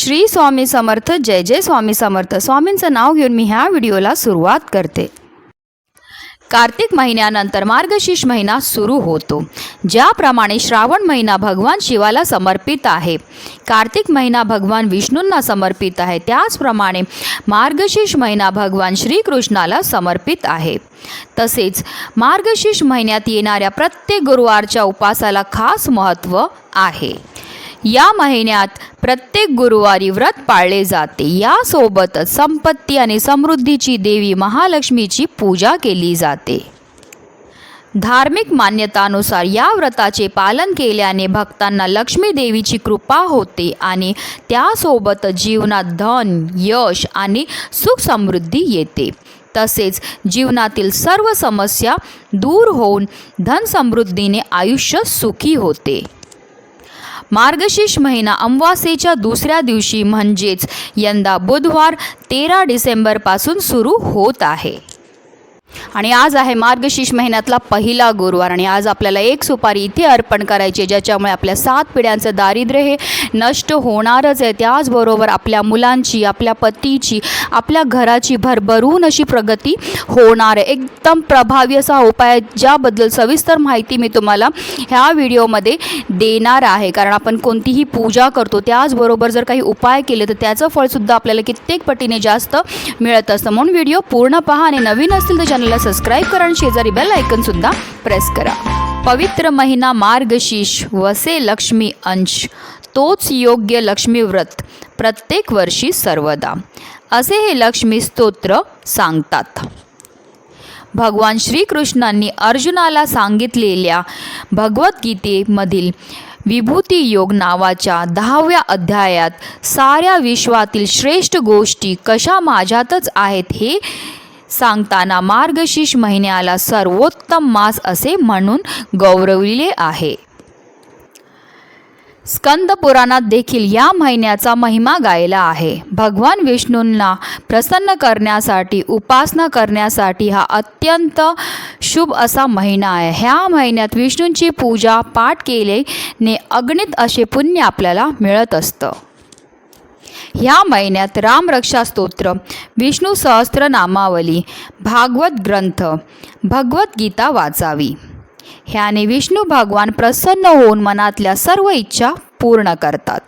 श्री स्वामी समर्थ जय जय स्वामी समर्थ. स्वामींचं नाव घेऊन मी ह्या व्हिडिओला सुरुवात करते. कार्तिक महिन्यानंतर मार्गशीर्ष महिना सुरू होतो. ज्याप्रमाणे श्रावण महिना भगवान शिवाला समर्पित आहे. कार्तिक महिना भगवान विष्णूंना समर्पित आहे. त्याचप्रमाणे मार्गशीर्ष महिना भगवान श्रीकृष्णाला समर्पित आहे. तसेच मार्गशीर्ष महिन्यात येणाऱ्या प्रत्येक गुरुवारच्या उपासाला खास महत्त्व आहे. या महिन्यात प्रत्येक गुरुवारी व्रत पाळले जाते. यासोबतच संपत्ती आणि समृद्धीची देवी महालक्ष्मीची पूजा केली जाते. धार्मिक मान्यतानुसार या व्रताचे पालन केल्याने भक्तांना लक्ष्मी देवीची कृपा होते आणि त्यासोबत जीवनात धन यश आणि सुख समृद्धी येते. तसेच जीवनातील सर्व समस्या दूर होऊन धनसमृद्धीने आयुष्य सुखी होते. मार्गशीर्ष महिना अमावास्येच्या दुसऱ्या दिवशी म्हणजेच यंदा बुधवार तेरा डिसेंबरपासून सुरू होत आहे. आणि आज आहे मार्गशीर्ष महिन्यातला पहिला गुरुवार आणि आज आपल्याला एक सुपारी इथे अर्पण करायची ज्याच्यामुळे आपल्या सात पिढ्यांचं दारिद्र्य हे नष्ट होणारच आहे. त्याचबरोबर आपल्या मुलांची आपल्या पतीची आपल्या घराची भरभरून अशी प्रगती होणार आहे. एकदम प्रभावी असा उपाय ज्याबद्दल सविस्तर माहिती मी तुम्हाला ह्या व्हिडिओमध्ये देणार आहे. कारण आपण कोणतीही पूजा करतो त्याचबरोबर जर काही उपाय केले तर त्याचं फळसुद्धा आपल्याला कित्येक पटीने जास्त मिळत असतं. म्हणून व्हिडिओ पूर्ण पहा आणि नवीन असतील तर चॅनलला सबस्क्राईब करा आणि शेजारी बेल ऐकनसुद्धा प्रेस करा. पवित्र महिना मार्गशीर्ष वसे लक्ष्मी अंश तोच योग्य लक्ष्मी व्रत प्रत्येक वर्षी सर्वदा. असे हे लक्ष्मी स्तोत्र सांगतात. भगवान श्रीकृष्णांनी अर्जुनाला सांगितलेल्या भगवद्गीतेमधील विभूती योग नावाच्या दहाव्या अध्यायात साऱ्या विश्वातील श्रेष्ठ गोष्टी कशा माझ्यातच आहेत हे सांगताना मार्गशीर्ष महिन्याला सर्वोत्तम मास असे म्हणून गौरविले आहे. स्कंद पुराणात देखील या महिन्याचा महिमा गायला आहे. भगवान विष्णूंना प्रसन्न करण्यासाठी उपासना करण्यासाठी हा अत्यंत शुभ असा महिना आहे. ह्या महिन्यात विष्णूंची पूजा पाठ केल्याने अगणित असे पुण्य आपल्याला मिळत असतं. ह्या महिन्यात रामरक्षा स्तोत्र विष्णू सहस्त्रनामावली भागवत ग्रंथ भगवद्गीता वाचावी. ह्याने विष्णू भगवान प्रसन्न होऊन मनातल्या सर्व इच्छा पूर्ण करतात.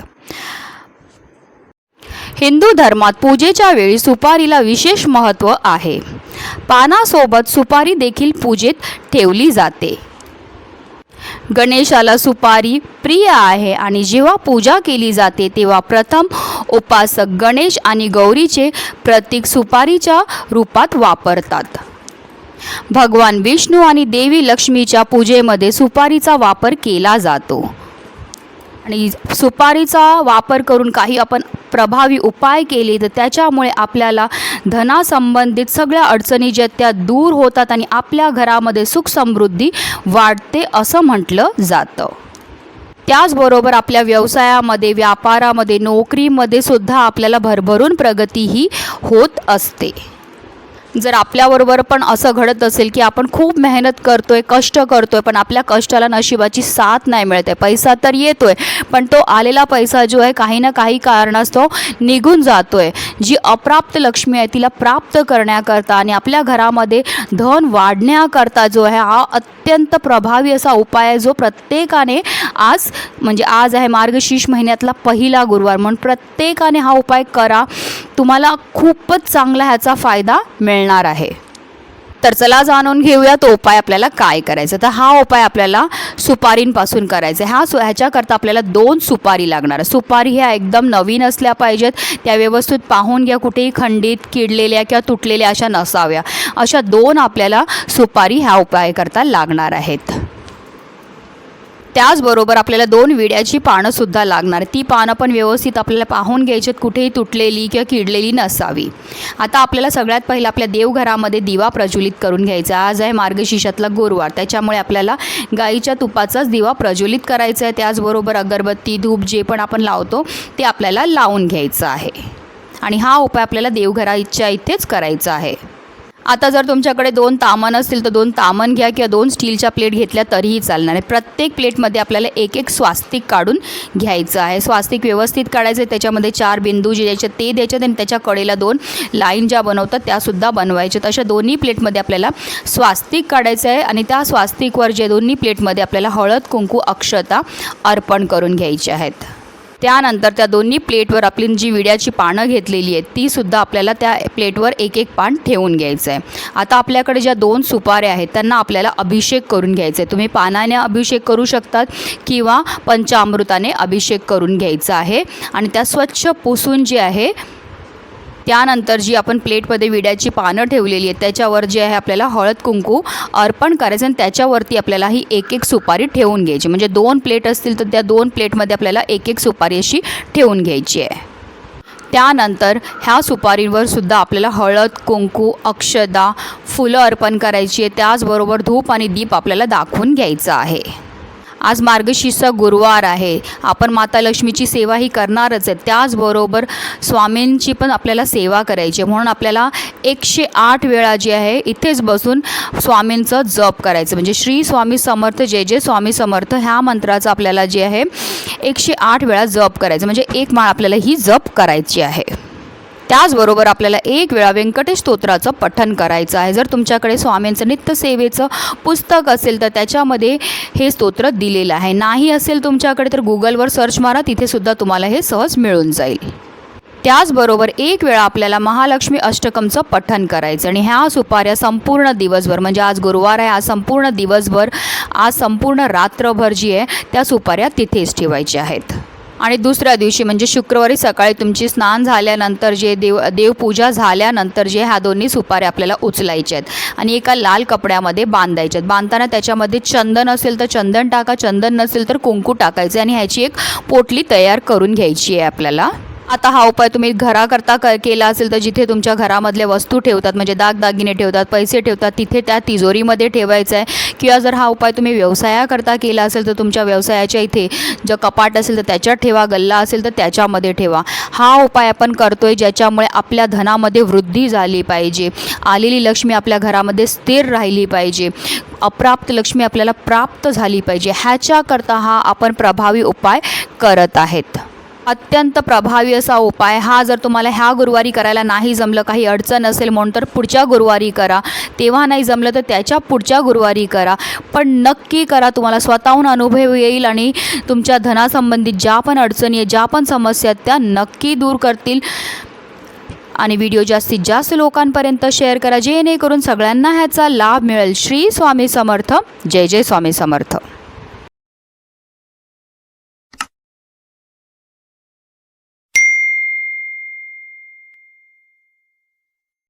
हिंदू धर्मात पूजेच्या वेळी सुपारीला विशेष महत्त्व आहे. पानासोबत सुपारी देखील पूजेत ठेवली जाते. गणेशाला सुपारी प्रिय आहे आणि जेव्हा पूजा केली जाते तेव्हा प्रथम उपासक गणेश आणि गौरीचे प्रतीक सुपारीच्या रूपात वापरतात. भगवान विष्णू आणि देवी लक्ष्मीच्या पूजेमध्ये सुपारीचा वापर केला जातो. आणि सुपारीचा वापर करून काही आपण प्रभावी उपाय केले तर त्याच्यामुळे आपल्याला धनासंबंधित सगळ्या अडचणी ज्या त्या दूर होतात आणि आपल्या घरामध्ये सुख समृद्धी वाढते असं म्हटलं जातं. त्याचबरोबर आपल्या व्यवसायामध्ये व्यापारामध्ये नोकरीमध्ये सुद्धा आपल्याला भरभरून प्रगती ही होत असते. जर आपल्याबरोबर पण असं घडत असेल की आपण खूप मेहनत करतोय कष्ट करतोय पण आपल्या कष्टाला नशिबाची साथ नाही मिळत. आहे पैसा तर येतो आहे पण तो आलेला पैसा जो आहे काही ना काही कारणास्तव निघून जातो आहे जी अप्राप्त लक्ष्मी आहे तिला प्राप्त करण्याकरता आणि आपल्या घरामध्ये धन वाढण्याकरता जो आहे हा अत्यंत प्रभावी असा उपाय आहे जो प्रत्येकाने आज म्हणजे आज आहे मार्गशीर्ष महिन्यातला पहिला गुरुवार. म्हणून प्रत्येकाने हा उपाय करा. तुम्हाला खूपच चांगला ह्याचा फायदा मिळेल मिळणार आहे. तर चला जाणून घेऊया तो उपाय आपल्याला काय करायचा. तर हा उपाय आपल्याला सुपारींपासून करायचा आहे. हा सु ह्याच्याकरता आपल्याला दोन सुपारी लागणार सुपारी ह्या एकदम नवीन असल्या पाहिजेत. त्या व्यवस्थित पाहून घ्या कुठेही खंडित किडलेल्या किंवा तुटलेल्या अशा नसाव्या. अशा दोन आपल्याला सुपारी ह्या उपायाकरता लागणार आहेत. त्याचबरोबर आपल्याला दोन विड्याची पानंसुद्धा लागणार. ती पानं पण व्यवस्थित आपल्याला पाहून घ्यायची कुठेही तुटलेली किंवा किडलेली नसावी. आता आपल्याला सगळ्यात पहिलं आपल्या देवघरामध्ये दिवा प्रज्वलित करून घ्यायचा आज आहे मार्गशीर्षातला गुरुवार. त्याच्यामुळे आपल्याला गाईच्या तुपाचाच दिवा प्रज्वलित करायचा आहे. त्याचबरोबर अगरबत्ती धूप जे पण आपण लावतो ते आपल्याला लावून घ्यायचं आहे. आणि हा उपाय आपल्याला देवघराच्या इथेच करायचा आहे. आता जर तुमच्याकडे दोन तामन असतील तर दोन तामन घ्या किंवा दोन स्टीलच्या प्लेट घेतल्या तरीही चालणार आहे. प्रत्येक प्लेटमध्ये आपल्याला एक एक स्वास्तिक काढून घ्यायचं आहे. स्वास्तिक व्यवस्थित काढायचं आहे. त्याच्यामध्ये चार बिंदू जे द्यायचे ते द्यायचे आणि त्याच्या कडेला दोन लाईन ज्या बनवतात त्यासुद्धा बनवायच्या अशा दोन्ही प्लेटमध्ये आपल्याला स्वास्तिक काढायचं आहे आणि त्या स्वास्तिकवर जे दोन्ही प्लेटमध्ये आपल्याला हळद कुंकू अक्षता अर्पण करून घ्यायचे आहेत. त्यानंतर त्या दोन्ही प्लेटवर आपली जी विड्याची पानं घेतलेली आहेत तीसुद्धा आपल्याला त्या प्लेटवर एक एक पान ठेवून घ्यायचं आहे आता आपल्याकडे ज्या दोन सुपाऱ्या आहेत त्यांना आपल्याला अभिषेक करून घ्यायचा आहे तुम्ही पानाने अभिषेक करू शकतात किंवा पंचामृताने अभिषेक करून घ्यायचा आहे. आणि त्या स्वच्छ पुसून जे आहे त्यानंतर जी आपण प्लेटमध्ये विड्याची पानं ठेवलेली आहेत त्याच्यावर जे आहे आपल्याला हळद कुंकू अर्पण करायचं आणि त्याच्यावरती आपल्याला ही एक एक सुपारी ठेवून घ्यायची. म्हणजे दोन प्लेट असतील तर त्या दोन प्लेटमध्ये आपल्याला एक एक सुपारी अशी ठेवून घ्यायची आहे. त्यानंतर ह्या सुपारीवर सुद्धा आपल्याला हळद कुंकू अक्षदा फुलं अर्पण करायची आहे. त्याचबरोबर धूप आणि दीप आपल्याला दाखवून घ्यायचं आहे. आज मार्गशीर्षचा गुरुवार आहे. आपण माता लक्ष्मीची सेवाही करणारच आहे. त्याचबरोबर स्वामींची पण आपल्याला सेवा करायची आहे. म्हणून आपल्याला एकशे आठ वेळा जी आहे इथेच बसून स्वामींचं जप करायचं. म्हणजे श्री स्वामी समर्थ जय जय स्वामी समर्थ ह्या मंत्राचं आपल्याला जे आहे एकशे आठ वेळा जप करायचं. म्हणजे एक माळ आपल्याला ही जप करायची आहे. त्याचबरोबर आपल्याला एक वेळा व्यंकटेश स्तोत्राचं पठण करायचं आहे. जर तुमच्याकडे स्वामींचं नित्यसेवेचं पुस्तक असेल तर त्याच्यामध्ये हे स्तोत्र दिलेलं आहे. नाही असेल तुमच्याकडे तर गुगलवर सर्च मारा तिथेसुद्धा तुम्हाला हे सहज मिळून जाईल. त्याचबरोबर एक वेळा आपल्याला महालक्ष्मी अष्टकमचं पठण करायचं आणि ह्या सुपाऱ्या संपूर्ण दिवसभर म्हणजे आज गुरुवार आहे आज संपूर्ण दिवसभर आज संपूर्ण रात्रभर जी आहे त्या सुपाऱ्या तिथेच ठेवायच्या आहेत. आणि दुसऱ्या दिवशी म्हणजे शुक्रवारी सकाळी तुमची स्नान झाल्यानंतर जे देव देवपूजा झाल्यानंतर जे ह्या दोन्ही सुपाऱ्या आपल्याला उचलायच्या आहेत. आणि एका लाल कपड्यामध्ये बांधायच्या आहेत. बांधताना त्याच्यामध्ये चंदन असेल तर चंदन टाका चंदन नसेल तर कुंकू टाकायचं आणि ह्याची एक पोटली तयार करून घ्यायची आहे आपल्याला. आता हा उपाय तुम्ही घराकरता क केला असेल तर जिथे तुमच्या घरामधल्या वस्तू ठेवतात म्हणजे दागदागिने ठेवतात पैसे ठेवतात तिथे त्या तिजोरीमध्ये ठेवायचं आहे. किंवा जर हा उपाय तुम्ही व्यवसायाकरता केला असेल तर तुमच्या व्यवसायाच्या इथे जर कपाट असेल तर त्याच्यात ठेवा गल्ला असेल तर त्याच्यामध्ये ठेवा. हा उपाय आपण करतो आहे ज्याच्यामुळे आपल्या धनामध्ये वृद्धी झाली पाहिजे. आलेली लक्ष्मी आपल्या घरामध्ये स्थिर राहिली पाहिजे. अप्राप्त लक्ष्मी आपल्याला प्राप्त झाली पाहिजे. ह्याच्याकरता हा आपण प्रभावी उपाय करत आहेत. अत्यंत प्रभावी असा उपाय. हा जर तुम्हाला ह्या गुरुवारी करायला नाही जमलं काही अडचण असेल म्हणून तर पुढच्या गुरुवारी करा. तेव्हा नाही जमलं तर त्याच्या पुढच्या गुरुवारी करा. पण नक्की करा तुम्हाला स्वतःहून अनुभव येईल आणि तुमच्या धनासंबंधित ज्या पण अडचणी आहेत ज्या पण समस्या आहेत त्या नक्की दूर करतील. आणि व्हिडिओ जास्तीत जास्त लोकांपर्यंत शेअर करा जेणेकरून सगळ्यांना ह्याचा लाभ मिळेल. श्री स्वामी समर्थ. जय जय स्वामी समर्थ.